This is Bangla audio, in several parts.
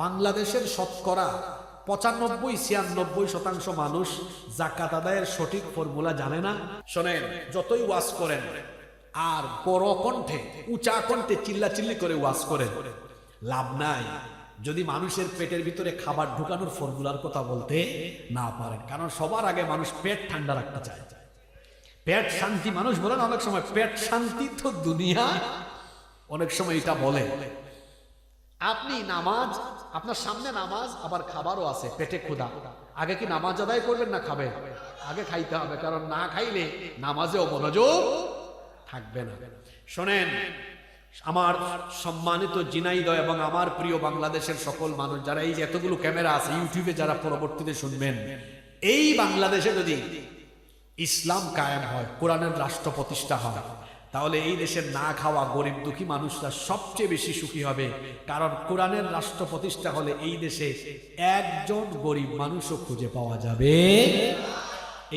বাংলাদেশের শতকরা পঁচানব্বই, ছিয়ানব্বই শতাংশ মানুষ জাকাত আদায়ের সঠিক ফর্মুলা জানে না। শোনেন, যতই ওয়াজ করেন, আর বড় কণ্ঠে, উঁচা কণ্ঠে চিল্লাচিল্লি করে ওয়াজ করেন, লাভ নাই। যদি মানুষের পেটের ভিতরে খাবার ঢুকানোর ফর্মুলার কথা বলতে না পারেন, কারণ সবার আগে মানুষ পেট ঠান্ডা রাখতে চায়। পেট শান্তি, মানুষ বলেন অনেক সময়, পেট শান্তি তো দুনিয়া। অনেক সময় এটা বলে। আপনি নামাজ আপনার সামনে নামাজ, আবার খাবারও আছে, পেটে ক্ষুধা। আগে কি নামাজ আদায় করবেন না খাবেন? আগে খাইতে হবে, কারণ না খাইলে নামাজেও মনোযোগ থাকবে না। শোনেন, আমার সম্মানিত জিনাইদয় এবং আমার প্রিয় বাংলাদেশের সকল মানুষ, যারা এই এতগুলো ক্যামেরা আছে, ইউটিউবে যারা পরবর্তীতে শুনবেন, এই বাংলাদেশে যদি ইসলাম কায়েম হয়, কোরআনের রাষ্ট্র প্রতিষ্ঠা হয় তাহলে এই দেশের না খাওয়া গরিব দুঃখী মানুষরা সবচেয়ে বেশি সুখী হবে। কারণ কোরআনের রাষ্ট্র প্রতিষ্ঠা হলে এই দেশে একজন গরিব মানুষও খুঁজে পাওয়া যাবে।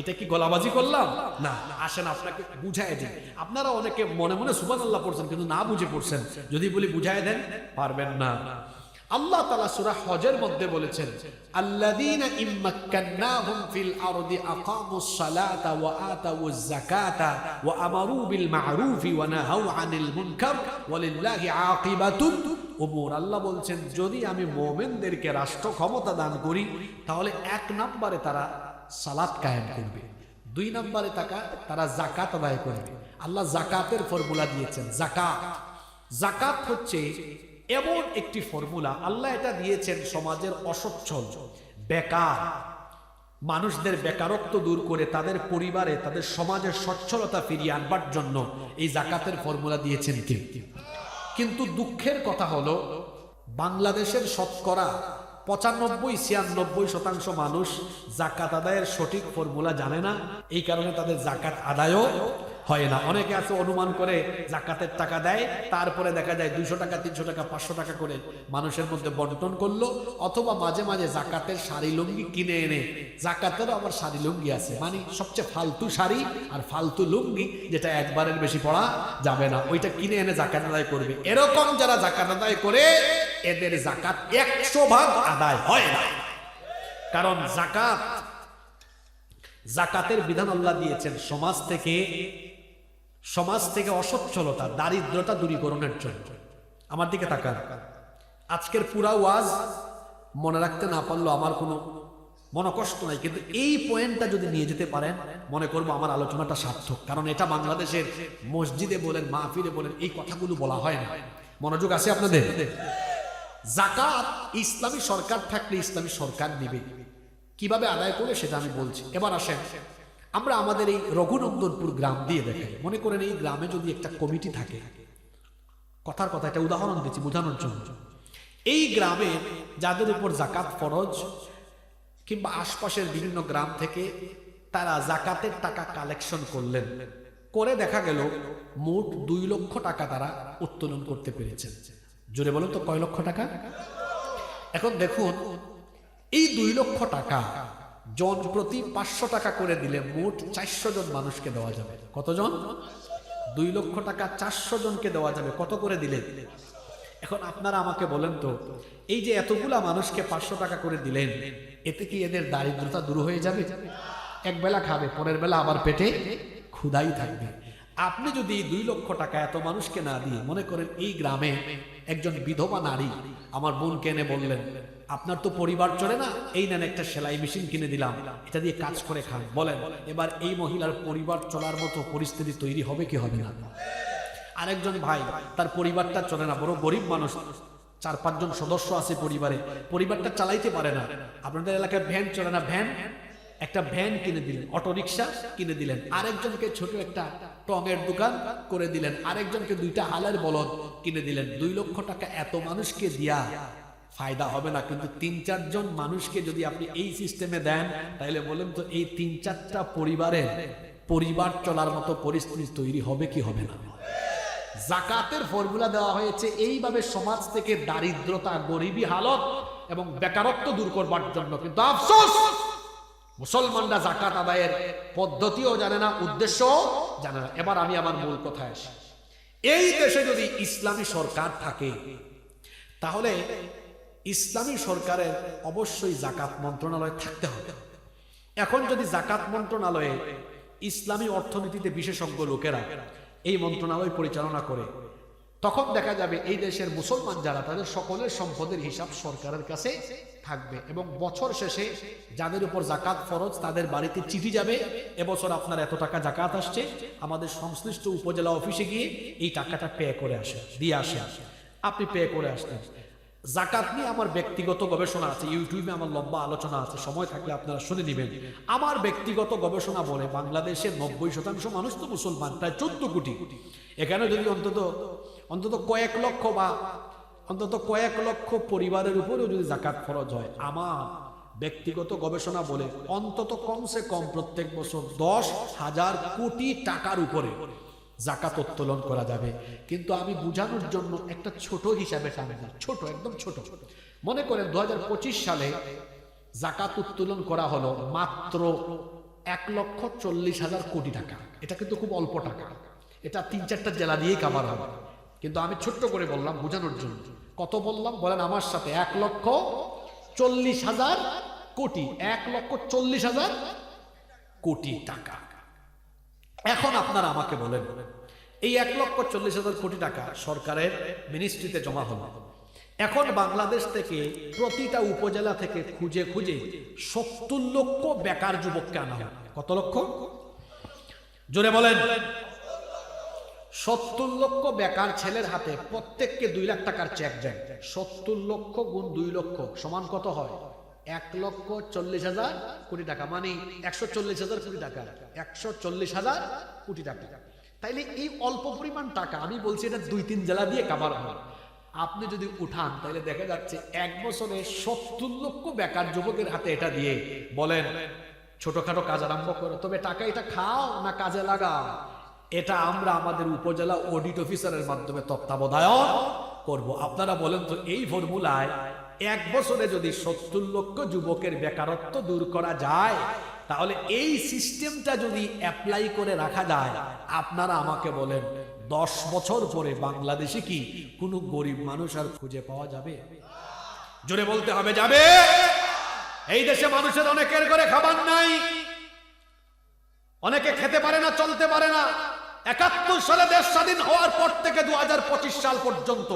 এটা কি গলাবাজি করলাম? না, আসেন আপনাকে বুঝাই দিন আপনারা অনেকে মনে মনে সুবান আল্লাহ পড়ছেন, কিন্তু না বুঝে পড়ছেন। যদি বলি বুঝাই দেন, পারবেন না। আল্লাহ তালা সুরা হজের মধ্যে বলেছেন, আল্লাযীনা ইম্মাক্কান্নাহুম ফিল আরদি আকামুস সালাতা ওয়া আতাউজ যাকাতা ওয়া আমারু বিল মা'রুফি ওয়া নাহাউ আনিল মুনকার ওয়ালিল্লাহি আকিবাতুল উমুর আল্লাহ বলছেন, যদি আমি মোমেনদেরকে রাষ্ট্র ক্ষমতা দান করি, তাহলে এক নম্বরে তারা সালাত কায়েম করবে, দুই নম্বরে তাকা, তারা জাকাত আদায় করবে। আল্লাহ জাকাতের ফর্মুলা দিয়েছেন জাকাত জাকাত হচ্ছে এমন একটি ফর্মুলা আল্লাহ এটা দিয়েছেন সমাজের অসচ্ছল, বেকার। মানুষদের বেকারত্ব দূর করে তাদের পরিবারে, তাদের সমাজের সচ্ছলতা ফিরিয়ে আনবার জন্য এই জাকাতের ফর্মুলা দিয়েছেন কিন্তু দুঃখের কথা হলো, বাংলাদেশের শতকরা পঁচানব্বই, ছিয়ানব্বই শতাংশ মানুষ জাকাত আদায়ের সঠিক ফর্মুলা জানে না। এই কারণে তাদের জাকাত আদায়ও হয় না। অনেকে আছে অনুমান করে জাকাতের টাকা দেয়, তারপরে দেখা যায় দুইশো টাকা, তিনশো টাকা, পাঁচশো টাকা করে মানুষের মধ্যে বন্টন করল, অথবা মাঝে মাঝে জাকাতের শাড়ি লুঙ্গি কিনে এনে, জাকাতেরও আবার শাড়ি লুঙ্গি আছে। মানে সবচেয়ে ফালতু শাড়ি আর ফালতু লুঙ্গি যেটা একবারের বেশি পড়া যাবে না। ওইটা কিনে এনে জাকাত আদায় করবে। এরকম যারা জাকাত আদায় করে, এদের জাকাত একশো ভাগ আদায় হয় না। কারণ জাকাত, জাকাতের বিধান আল্লাহ দিয়েছেন সমাজ থেকে সমাজ থেকে অসচ্ছলতা, দারিদ্রতা দূরীকরণের জন্য। আমার দিকে তাকান। আজকের পুরা ওয়াজ মনে রাখতে না পারল আমার কোনো মনকষ্ট নাই। কিন্তু এই পয়েন্টটা যদি নিয়ে যেতে পারেন, মনে করব আমার আলোচনাটা সার্থক। কারণ এটা বাংলাদেশের মসজিদে বলেন, মাহফিলে বলেন, এই কথাগুলো বলা হয় না। মনোযোগ আছে আপনাদের? জাকাত ইসলামী সরকার থাকলে ইসলামী সরকার নিবে। কীভাবে আদায় করে সেটা আমি বলছি। এবার আসেন। আমরা আমাদের এই রঘুনন্দনপুর গ্রাম দিয়ে দেখাই মনে করেন এই গ্রামে যদি একটা কমিটি থাকে, কথার কথা, একটা উদাহরণ দিচ্ছি বোঝানোর জন্য। এই গ্রামে যাদের উপর জাকাত ফরজ কিংবা আশপাশের বিভিন্ন গ্রাম থেকে তারা জাকাতের টাকা কালেকশন করলেন, করে দেখা গেল মোট দুই লক্ষ টাকা তারা উত্তোলন করতে পেরেছেন। জোরে বলুন তো, কয় লক্ষ টাকা? এখন দেখুন, এই দুই লক্ষ টাকা জন প্রতি পাঁচশো টাকা করে দিলে মোট চারশো জন মানুষকে দেওয়া যাবে। কতজন? দুই লক্ষ টাকা চারশো জনকে দেওয়া যাবে। কত করে দিলে? এখন আপনারা আমাকে বলেন তো, এই যে এতগুলা মানুষকে পাঁচশো টাকা করে দিলেন, এতে কি এদের দারিদ্রতা দূর হয়ে যাবে? এক বেলা খাবে, পরের বেলা আবার পেটে ক্ষুধাই থাকবে। আপনি যদি দুই লক্ষ টাকা এত মানুষকে না দিয়ে, মনে করেন এই গ্রামে একজন বিধবা নারী আমার বোন কেনে বললেন, আপনার তো পরিবার চলে না, এই নেন একটা সেলাই মেশিন কিনে দিলাম, এটা দিয়ে কাজ করে খান। বলেন, এবার এই মহিলার পরিবার চলার মতো পরিস্থিতি তৈরি হবে কি হবে না? আরেকজন ভাই, তার পরিবারটা চলে না বড় গরিব মানুষ। চার পাঁচজন সদস্য আছে পরিবারে, পরিবারটা চালাইতে পারে না। আপনাদের এলাকায় ভ্যান চলে না, ভ্যান? একটা ভ্যান কিনে দিলেন অটো রিক্সা কিনে দিলেন। আরেকজনকে ছোট একটা টঙের দোকান করে দিলেন। আরেকজনকে দুইটা হালের বলদ কিনে দিলেন। দুই লক্ষ টাকা এত মানুষকে দিয়া ফায়দা হবে না, কিন্তু তিন চারজন মানুষকে যদি আপনি এই সিস্টেমে দেন তাহলে বলেন তো এই তিন চারটা পরিবারের পরিবার চলার মতো পরিস্থিতি তৈরি হবে কি হবে না? জাকাতের ফর্মুলা দেওয়া হয়েছে, এইভাবে সমাজ থেকে দারিদ্রতা, গরিবী হালত এবং বেকারত্ব দূর করবার জন্য। কিন্তু আফসোস! মুসলমানরা জাকাত আদায়ের পদ্ধতিও জানে না উদ্দেশ্য জানে না। এবার আমি আমার মূল কথায় আসি। এই দেশে যদি ইসলামী সরকার থাকে, তাহলে ইসলামী সরকারের অবশ্যই জাকাত মন্ত্রণালয় থাকতে হবে। এখন যদি জাকাত মন্ত্রণালয়ে ইসলামী অর্থনীতিতে বিশেষজ্ঞ লোকেরা এই মন্ত্রণালয় পরিচালনা করে তখন দেখা যাবে এই দেশের মুসলমান যারা, তাদের সকলের সম্পদের হিসাব সরকারের কাছে থাকবে এবং বছর শেষে যাদের উপর জাকাত ফরজ, তাদের বাড়িতে চিঠি যাবে, এবছর আপনার এত টাকা জাকাত আসছে, আমাদের সংশ্লিষ্ট উপজেলা অফিসে গিয়ে এই টাকাটা পে করে আসে দিয়ে আসে আপনি পে করে আসতেন জাকাত নিয়ে আমার ব্যক্তিগত গবেষণা আছে, ইউটিউবে আমার লম্বা আলোচনা আছে, সময় থাকলে আপনারা শুনে নেবেন। আমার ব্যক্তিগত গবেষণা বলে বাংলাদেশের নব্বই শতাংশ মানুষ তো মুসলমান, প্রায় চোদ্দ কোটি। এখানে যদি অন্তত অন্তত কয়েক লক্ষ বা অন্তত কয়েক লক্ষ পরিবারের উপরেও যদি জাকাত খরচ হয়, আমার ব্যক্তিগত গবেষণা বলে অন্তত কমসে কম প্রত্যেক বছর দশ হাজার কোটি টাকার উপরে জাকাত উত্তোলন করা যাবে। কিন্তু আমি বুঝানোর জন্য একটা ছোট হিসাবে টানলাম ছোট, একদম ছোট। মনে করেন দু হাজার পঁচিশ সালে জাকাত উত্তোলন করা হলো মাত্র এক লক্ষ চল্লিশ হাজার কোটি টাকা। এটা কিন্তু খুব অল্প টাকা। এটা তিন চারটা জেলা দিয়েই কাভার হবে। কিন্তু আমি ছোট্ট করে বললাম বোঝানোর জন্য। কত বললাম? বলেন আমার সাথে এক লক্ষ চল্লিশ হাজার কোটি। এক লক্ষ চল্লিশ হাজার কোটি টাকা। এখন আপনারা আমাকে বলেন, এই এক লক্ষ চল্লিশ হাজার কোটি টাকা সরকারের মিনিস্ট্রিতে জমা হলো। এখন বাংলাদেশ থেকে প্রতিটা উপজেলা থেকে খুঁজে খুঁজে সত্তর লক্ষ বেকার যুবককে আনা হয় কত লক্ষ? জোরে বলেন। সত্তর লক্ষ বেকার ছেলের হাতে প্রত্যেককে দুই লাখ টাকার চেক দেয়। সত্তর লক্ষ গুণ দুই লক্ষ সমান কত হয়? এক লক্ষ চল্লিশ হাজার কোটি টাকা। মানে একশো চল্লিশ হাজার কোটি টাকা। একশো চল্লিশ হাজার কোটি টাকা। তাইলে এই অল্প পরিমাণ টাকা, আমি বলছি এটা দুই তিন জেলা দিয়ে কাবার হয়। আপনি যদি উঠান তাহলে দেখা যাচ্ছে এক বছরে সত্তর লক্ষ বেকার যুবকের হাতে এটা দিয়ে বলেন, ছোটখাটো কাজ আরম্ভ করো। তবে টাকা এটা খাও না কাজে লাগাও। এটা আমরা আমাদের উপজেলা অডিট অফিসারের মাধ্যমে তত্ত্বাবধায়ন করব। আপনারা বলেন তো, এই ফর্মুলায় এক বছরে যদি সত্তর লক্ষ যুবকের বেকারত্ব দূর করা যায়, তাহলে এই সিস্টেমটা যদি অ্যাপ্লাই করে রাখা যায়, আপনারা আমাকে বলেন, দশ বছর পরে বাংলাদেশে কি কোনো গরিব মানুষ আর খুঁজে পাওয়া যাবে? জোরে বলতে হবে, যাবে। এই দেশে মানুষের অনেকের করে খাবার নাই। অনেকে খেতে পারে না, চলতে পারে না। একাত্তর সালে দেশ স্বাধীন হওয়ার পর থেকে দু হাজার পঁচিশ সাল পর্যন্ত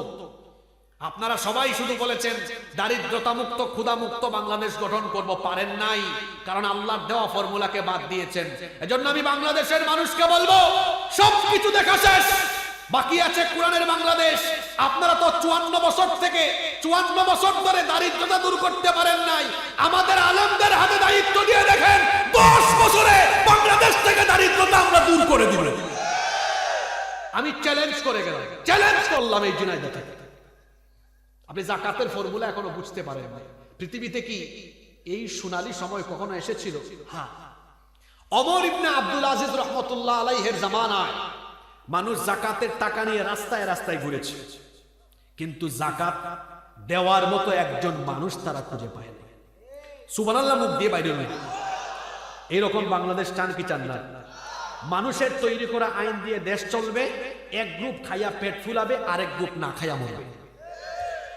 আপনারা সবাই শুধু বলেছেন, দারিদ্রতা মুক্ত, ক্ষুধা মুক্ত বাংলাদেশ গঠন করব। পারেন নাই, কারণ আল্লাহর দেওয়া ফর্মুলাকে বাদ দিয়েছেন। এজন্য আমি বাংলাদেশের মানুষকে বলব সব কিছু দেখা শেষ, বাকি আছে কোরআনের বাংলাদেশ। আপনারা তো চুয়ান্ন বছর থেকে, চুয়ান্ন বছর ধরে দারিদ্রতা দূর করতে পারেন নাই। আমাদের আলমদের হাতে দায়িত্ব দিয়ে দেখেন, দশ বছরে বাংলাদেশ থেকে দারিদ্রতা আমরা দূর করে দিব আমি চ্যালেঞ্জ করে গেলাম। চ্যালেঞ্জ করলাম এই জুনাইদা আপনি জাকাতের ফর্মুলা এখনও বুঝতে পারেন না পৃথিবীতে কি এই সোনালী সময় কখনো এসেছিল? হ্যাঁ। অমর ইবনে আব্দুল আজিজ রহমতুল্লাহ আলাইহের জামানায় মানুষ জাকাতের টাকা নিয়ে রাস্তায় রাস্তায় ঘুরেছে। কিন্তু জাকাত দেওয়ার মতো একজন মানুষ তারা খুঁজে পায় না সুবহানাল্লাহ মুখ দিয়ে বাইরে নেই এইরকম বাংলাদেশ চান কি চান না? মানুষের তৈরি করা আইন দিয়ে দেশ চলবে, এক গ্রুপ খাইয়া পেট ফুলাবে, আরেক গ্রুপ না খাইয়া মরবে।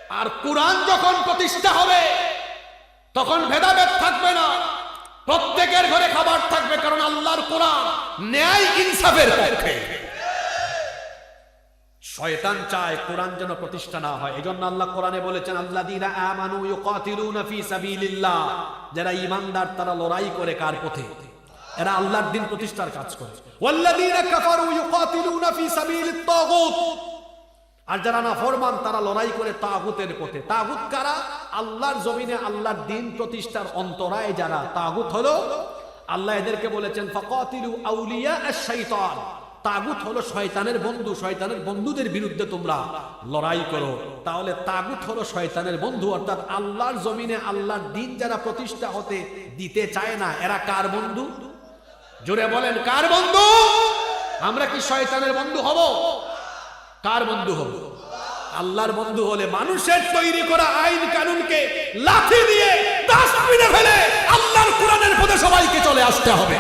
আর কোরআন যখন প্রতিষ্ঠা হবে, তখন ভেদাভেদ থাকবে না। প্রত্যেকের ঘরে খাবার থাকবে, কারণ আল্লাহর কোরআন ন্যায় ইনসাফের পক্ষে। শয়তান চায় কোরআন যেন প্রতিষ্ঠা না হয়। এজন্য আল্লাহ কোরআনে বলেছেন, আল্লাযীনা আমানু ইউকাতিলুনা ফি সাবিলিল্লাহ। যারা ঈমানদার, তারা লড়াই করে কার পথে? এরা আল্লাহর দিন প্রতিষ্ঠার কাজ করে। আর যারা না ফরমান তারা লড়াই করে তাগুতের পথে। তাগুত কারা? আল্লাহর জমিনে আল্লাহর দিন প্রতিষ্ঠার অন্তরায় যারা তাগুত হলো, আল্লাহ এদেরকে বলেছেন, ফাকাতিলু আউলিয়া আশ-শাইতান। তাগুত হলো শয়তানের বন্ধু, শয়তানের বন্ধুদের বিরুদ্ধে তোমরা লড়াই করো। তাহলে তাগুত হলো শয়তানের বন্ধু, অর্থাৎ আল্লাহর জমিনে আল্লাহর দিন যারা প্রতিষ্ঠা হতে দিতে চায় না, এরা কার বন্ধু? জোরে বলেন, কার বন্ধু? আমরা কি শয়তানের বন্ধু হব? কার বন্ধু হব? আল্লাহর বন্ধু হলে মানুষের তৈরি করা আইন কানুনকে লাঠি দিয়ে ফেলে আল্লাহর কোরআনের পথে সবাইকে চলে আসতে হবে।